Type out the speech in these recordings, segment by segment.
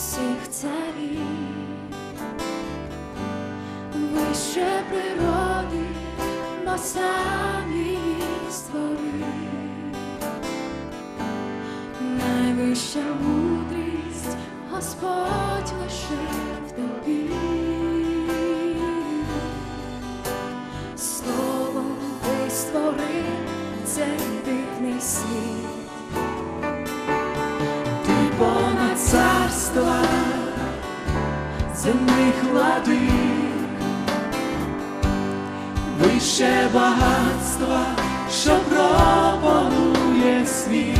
всіх царів, вище природи, бо сам створив, найвища мудрість Господь лише. Царства земних владик, вище багатства, що пропонує світ,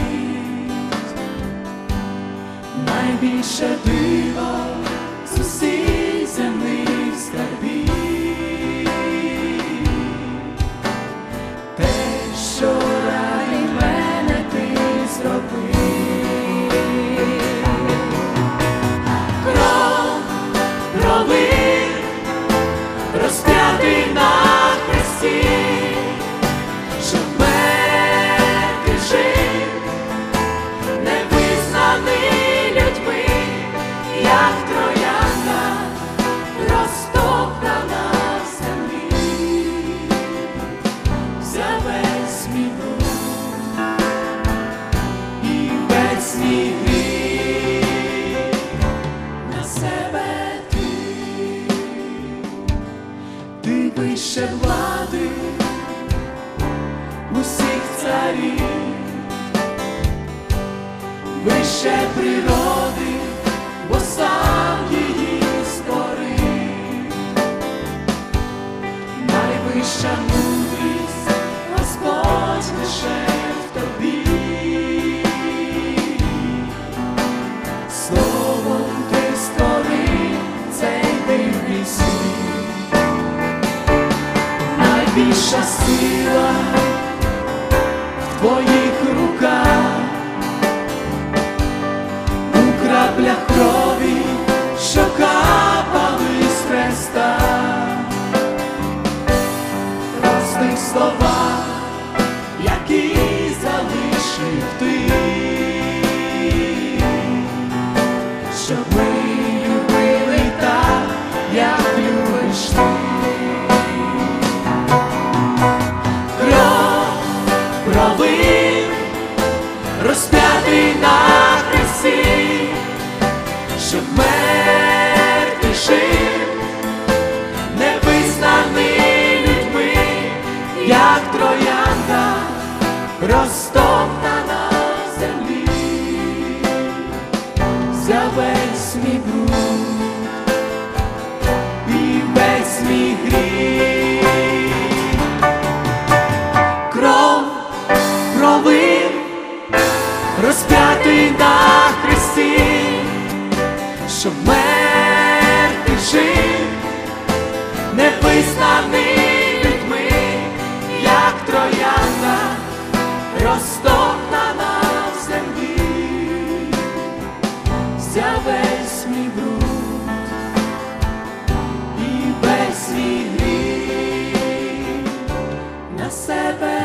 найбільше диво вище влади усіх царів, вище природи, бо сам її створив. Найвища мудрість, Господь лише найбільша сила розп'ятий на хресті, щоб мертвий жив, не визнаний людьми, як троянда розтоптана в землі, Взяв весь мій бруд і весь мій гріх на себе.